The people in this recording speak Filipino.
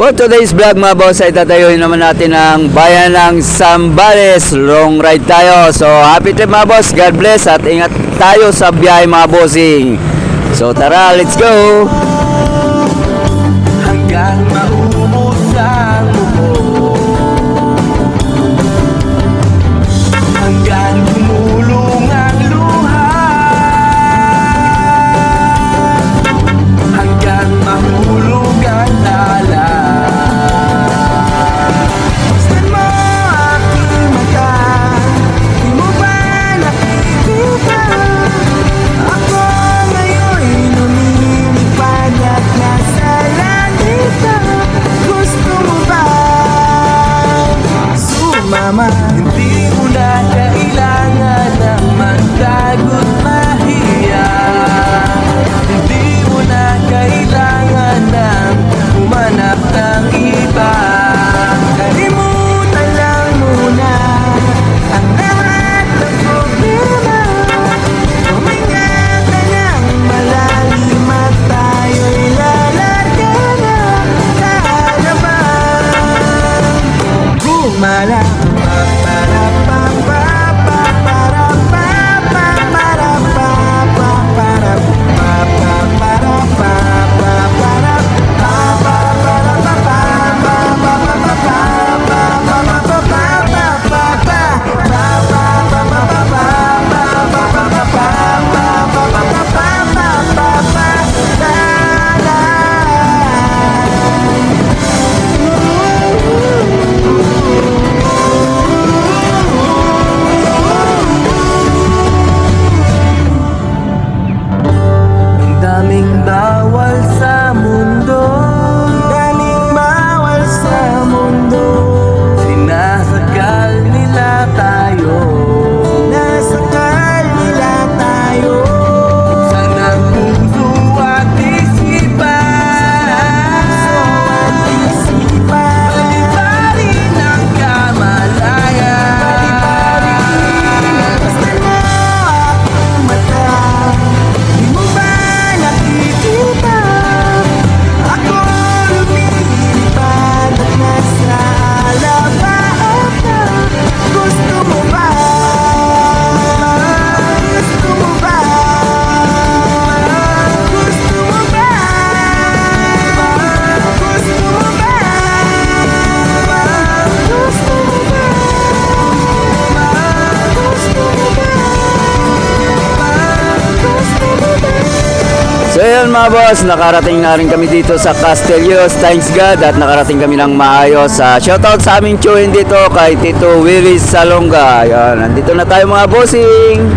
For today's vlog mga boss ay tatayuin naman natin ang bayan ng Sambales. Long ride tayo. So happy trip mga boss. God bless at ingat tayo sa biyahe mga bossing. So tara, let's go! Hanggang my life ayun mga boss, nakarating na rin kami dito sa Castellos. Thanks God at nakarating kami ng maayos. Uh, shoutout sa aming chewin dito kay Tito Willis Salonga. Ayun, nandito na tayo mga bossing.